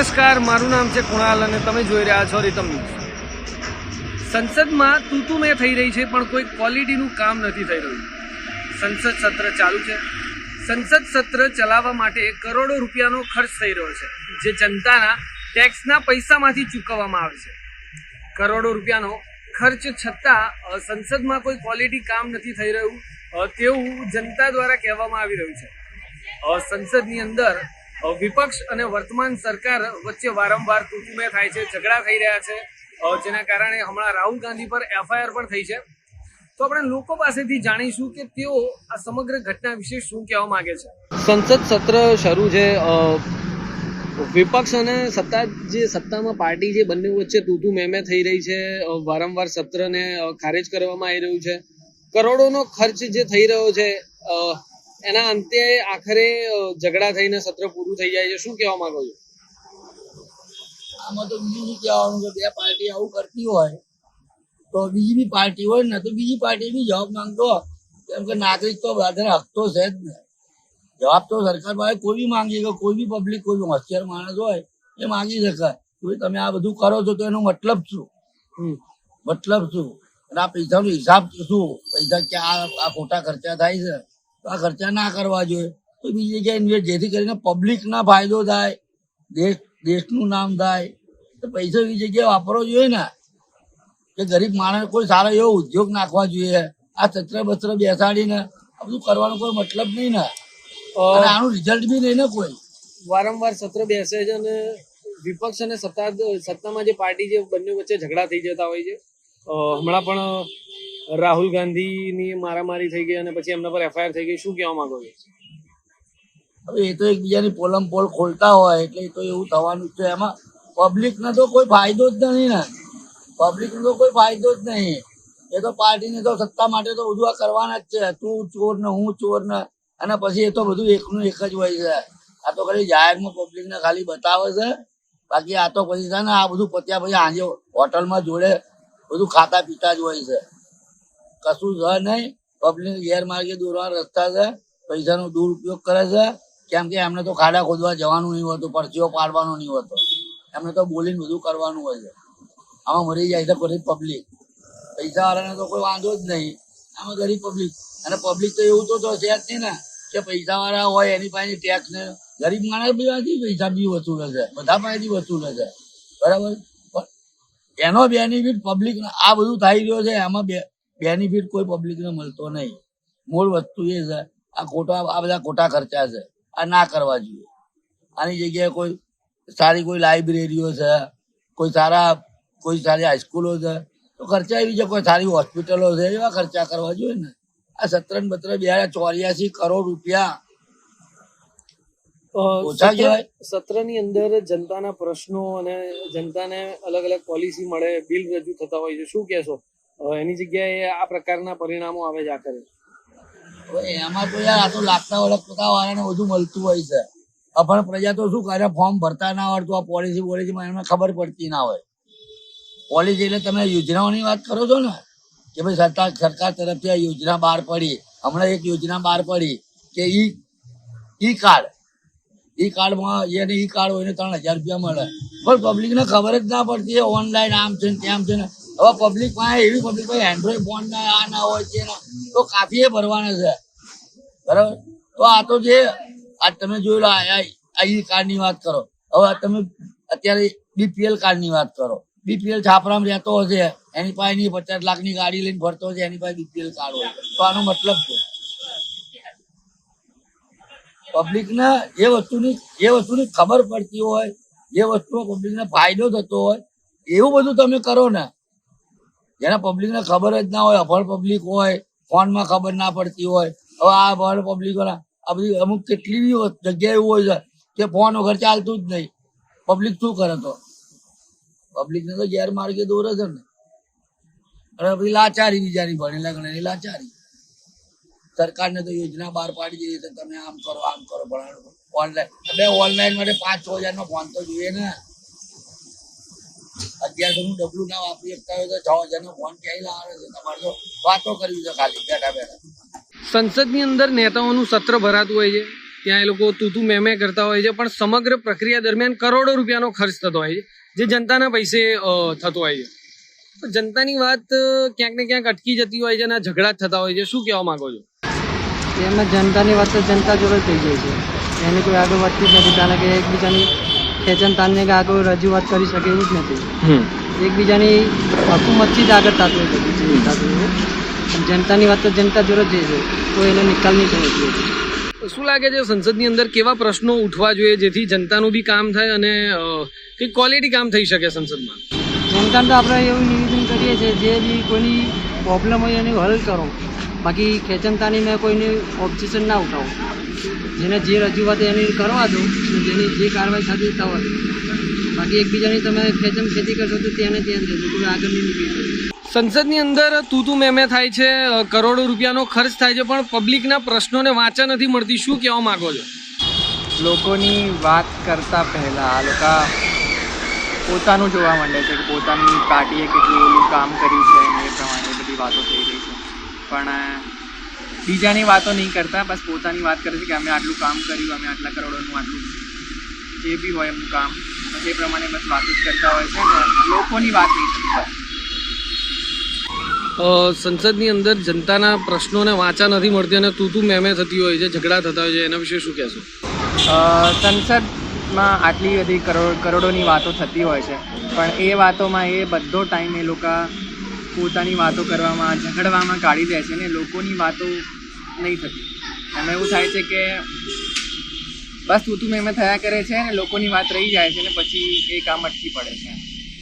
નમસ્કાર, મારું નામ છે કુણાલ અને તમે જોઈ રહ્યા છો રીતમ ન્યૂઝ. સંસદમાં તૂતુ મેં થઈ રહી છે, પણ કોઈ ક્વોલિટીનું કામ નથી થઈ રહ્યું. સંસદ સત્ર ચાલુ છે. સંસદ સત્ર ચલાવવા માટે કરોડો રૂપિયાનો ખર્ચ થઈ રહ્યો છે, જે જનતાના ટેક્સના પૈસામાંથી ચૂકવવામાં આવે છે. કરોડો રૂપિયાનો ખર્ચ છતાં સંસદમાં કોઈ ક્વોલિટી કામ નથી થઈ રહ્યું. તેવું જનતા દ્વારા કહેવામાં આવી રહ્યું છે. સંસદની અંદર વિપક્ષ અને વર્તમાન સરકાર વચ્ચે વારંવાર તૂતુમે થાય છે, ઝઘડા થઈ રહ્યા છે. જેના કારણે હમણાં રાહુલ ગાંધી પર એફઆઈઆર પણ થઈ છે. તો આપણે લોકો પાસેથી જાણીશું કે તેઓ આ સમગ્ર ઘટના વિશે શું કહેવા માંગે છે. સંસદ સત્ર શરૂ છે વિપક્ષ અને સત્તા જે સત્તામાં પાર્ટી જે બંને વચ્ચે તૂતુ મેમે થઈ રહી છે વારંવાર સત્રને ખારેજ કરવામાં આવી રહ્યું છે. કરોડોનો ખર્ચ જે થઈ રહ્યો છે એના અંતે આખરે ઝઘડા થઈને સત્ર પૂરું થઈ જાય છે. શું કહેવા માંગો છો? આમાં તો બીજું શું કહેવાનું કે બે પાર્ટી આવું કરતી હોય તો બીજી બી પાર્ટી હોય ને તો બીજી પાર્ટી બી જવાબ માંગતો કેમ કે નાગરિક તો વધારે હકતો છે જ ને. જવાબ તો સરકાર પાસે કોઈ બી માંગી કે કોઈ બી પબ્લિક કોઈ હોશિયાર માણસ હોય એ માંગી શકાય. તમે આ બધું કરો છો તો એનો મતલબ શું? મતલબ શું? અને આ પૈસાનો હિસાબ શું? પૈસા ક્યાં આ ખોટા ખર્ચા થાય છે? આ ખર્ચા ના કરવા જોઈએ. તો બીજી જગ્યાએ ઇન્વેસ્ટ જેથી કરીને પબ્લિક ના ફાયદો થાય દેશ દેશનું નામ થાય. તો પૈસા એવી જગ્યાએ વાપરવો જોઈએ ને. કે ગરીબ માણસ કોઈ સારો એવો ઉદ્યોગ નાખવા જોઈએ. આ સત્ર બત્ર બેસાડીને આ બધું કરવાનો કોઈ મતલબ નહીં ને. અને આનું રિઝલ્ટ બી નહીં ને કોઈ. વારંવાર સત્ર બેસે છે અને વિપક્ષ અને સત્તા સત્તામાં જે પાર્ટી જે બંને વચ્ચે ઝઘડા થઈ જતા હોય છે. હમણાં પણ રાહુલ ગાંધીની મારામારી થઈ ગઈ અને પછી એમના પર એફઆઈઆર થઈ ગઈ. શું કહેવા માંગો છો? હવે એ તો એકબીજાની પોલમ પોલ ખોલતા હોય એટલે તો એવું થવાનું છે. એમાં પબ્લિક ને તો કોઈ ફાયદો જ નહીં ને. પબ્લિક નો તો કોઈ ફાયદો જ નહીં. એ તો પાર્ટીને તો સત્તા માટે તો બધું આ કરવાના જ છે. તું ચોર ને હું ચોર ને. અને પછી એ તો બધું એકનું એક જ હોય છે. આ તો ખાલી જાહેરમાં પબ્લિક ને ખાલી બતાવે છે. બાકી આ તો પછી છે ને આ બધું પત્યા પછી આજે હોટલમાં જોડે બધું ખાતા પીતા જ હોય છે. કશું છે નહીં. પબ્લિક ગેરમાર્ગે દોરવાના રસ્તા છે. પૈસાનો દુરુપયોગ કરે છે. કેમ કે એમને તો ખાડા ખોદવા જવાનું નહીં હોતું, પરચીઓ પાડવાનો નહીં હોતો. એમને તો બોલીને બધું કરવાનું હોય છે. આમાં મરી જાય છે ગરીબ પબ્લિક પૈસા વાળાને તો કોઈ વાંધો જ નહીં. આમાં ગરીબ પબ્લિક અને પબ્લિક તો એવું તો છે જ નહીં ને, કે પૈસા વાળા હોય એની પાસે ટેક્સ ને. ગરીબ માણસ બી પૈસા બી વસૂલે છે. બધા પાસેથી વસૂલે છે. બરાબર? એનો બેનિફિટ પબ્લિક આ બધું થઈ રહ્યો છે. એમાં બેનિફિટ કોઈ પબ્લિકને મળતો નહીં. મૂળ વસ્તુ એ છે આ ખોટા આ બધા ખોટા ખર્ચા છે. આ ના કરવા જોઈએ. આની જગ્યાએ કોઈ સારી કોઈ લાઇબ્રેરીઓ છે કોઈ સારા કોઈ સારી હાઈસ્કૂલો છે તો ખર્ચા એવી છે કોઈ સારી હોસ્પિટલો છે એવા ખર્ચા કરવા જોઈએ ને. આ સત્તર ને બત્તર બે હજાર ચોર્યાસી કરોડ રૂપિયા. સત્ર- ની સત્રની અંદર જનતાના પ્રશ્નો અને જનતાને અલગ અલગ પોલિસી મળે બિલ રજૂ થતા હોય છે. શું કહેશો? એની જગ્યાએ આ પ્રકારના પરિણામો આવે છે કરે એમાં તો યાર આ તો લાગતા ઓળખતા વાળાને બધું મળતું હોય છે. અભણ પ્રજા તો શું કરે ફોર્મ ભરતા ના આવડતું આ પોલિસી પોલિસીમાં એમને ખબર પડતી ના હોય. પોલિસી એટલે તમે યોજનાઓની વાત કરો છો ને, કે ભાઈ સરકાર સરકાર તરફથી આ યોજના બહાર પડી. હમણાં એક યોજના બહાર પડી કે ઈ ઈ કાર્ડ, ઈ કાર્ડમાં એને ઈ કાર્ડ હોય ને ત્રણ હજાર રૂપિયા મળે. પણ પબ્લિકને ખબર જ ના પડતી ઓનલાઈન આમ છે ને તેમ છે ને. હવે પબ્લિક પાસે એવી પબ્લિક પાસે એન્ડ્રોઈડ ફોન ના, આ ના હોય છે તો કાફી ભરવાના છે. બરાબર? તો આ તો જે, આ તમે જોયેલો આ આ ઈ કાર્ડની વાત કરો. હવે તમે અત્યારે બીપીએલ કાર્ડની વાત કરો. બીપીએલ છાપરામાં રહેતો હશે, એની પાસે નહીં, પચાસ લાખની ગાડી લઈને ફરતો હશે, એની પાસે બીપીએલ કાર્ડ હોય. તો આનો મતલબ શું? પબ્લિક ને એ વસ્તુની એ વસ્તુની ખબર પડતી હોય, જે પબ્લિક ને ફાયદો થતો હોય, એવું બધું તમે કરો ને જેના પબ્લિક ને ખબર જ ના હોય અભણ પબ્લિક હોય ફોનમાં ખબર ના પડતી હોય. હવે આ અભણ પબ્લિક આ બધી અમુક કેટલી બી જગ્યા એવું હોય છે કે ફોન વગર ચાલતું જ નહીં. પબ્લિક શું કરે તો? પબ્લિક ને તો ગેરમાર્ગે દોરે છે ને. અને પછી લાચારી બીજાની ભણેલા ગણેલી લાચારી. સરકારને તો યોજના બહાર પાડી દીધી તમે આમ કરો આમ કરો ભણાવો ઓનલાઈન બે ઓનલાઈન માટે પાંચ છ હજાર નો ફોન તો જોઈએ ને. અગિયારસો નું ડબલું ના વાપરી શકતા હોય તો છ હજાર નો ફોન ક્યાંય લાવે છે. તમારે તો વાતો કરવી છે ખાલી બેઠા બેઠા. સંસદની અંદર નેતાઓનું સત્ર ભરાતું હોય છે. ત્યાં એ લોકો તૂતું મેમે કરતા હોય છે. પણ સમગ્ર પ્રક્રિયા દરમિયાન કરોડો રૂપિયાનો ખર્ચ થતો હોય છે. જે જનતાના પૈસે થતો હોય છે. તો જનતાની વાત ક્યાંક ને ક્યાંક અટકી જતી હોય છે અને ઝઘડા થતા હોય છે. શું કહેવા માંગો છો? એમાં જનતાની વાત તો જનતા જોડે થઈ જાય છે. એની કોઈ આગળ વધતી જ નથી. કારણ કે એકબીજાની ખેંચન તાનને કે આગળ રજૂઆત કરી શકે એવું જ નથી. એકબીજાની હકુમતથી જ આગળ થતું હોય થતું જનતાની વાત તો જનતા જોડે જ છે કોઈ એનો નિકાલ નહીં થવો જોઈએ. શું લાગે છે સંસદની અંદર કેવા પ્રશ્નો ઉઠવા જોઈએ જેથી જનતાનું બી કામ થાય અને કંઈક ક્વોલિટી કામ થઈ શકે સંસદમાં? જનતાને તો આપણે એવું નિવેદન કરીએ છીએ જે બી કોઈની પ્રોબ્લેમ હોય એને હલ કરો. બાકી ખેંચનતાની મેં કોઈને ઓબ્જેક્શન ના ઉઠાવો. જેને જે રજૂઆત એની કરવા દો જેની જે કાર્યવાહી થતી થવા બાકી એકબીજાની તમે ખેંચમ ખેતી કરશો તો ત્યાંને ત્યાં જ રહેશે કોઈ આગળ નહીં નીકળી સંસદની અંદર તૂતું મેમે થાય છે કરોડો રૂપિયાનો ખર્ચ થાય છે પણ પબ્લિકના પ્રશ્નોને વાંચા નથી મળતી. શું કહેવા માંગો છો? લોકોની વાત કરતા પહેલાં આ લોકો પોતાનું જોવા માંડે છે કે પોતાની પાર્ટીએ કેટલું ઓલું કામ કર્યું છે અને એ પ્રમાણે બધી વાતો થઈ રહી છે. પણ બીજાની વાતો નહીં કરતા બસ પોતાની વાત કરે છે કે અમે આટલું કામ કર્યું અમે આટલા કરોડોનું આટલું જે બી હોય એમનું કામ. એ પ્રમાણે બસ વાતો જ કરતા હોય છે ને લોકોની વાત નહીં કરતા સંસદની અંદર જનતાના પ્રશ્નોને વાંચા નથી મળતી અને તું તું મેમે થતી હોય છે ઝઘડા થતા હોય છે એના વિશે શું કહેશો? સંસદમાં આટલી બધી કરોડ કરોડોની વાતો થતી હોય છે પણ એ વાતોમાં એ બધો ટાઈમ એ લોકો પોતાની વાતો કરવામાં ઝઘડવામાં કાઢી દે છે ને લોકોની વાતો નહીં થતી. એમાં એવું થાય છે કે બસ તું તું મેં થયા કરે છે ને, લોકોની વાત રહી જાય છે ને, પછી એ કામ અટકી પડે છે.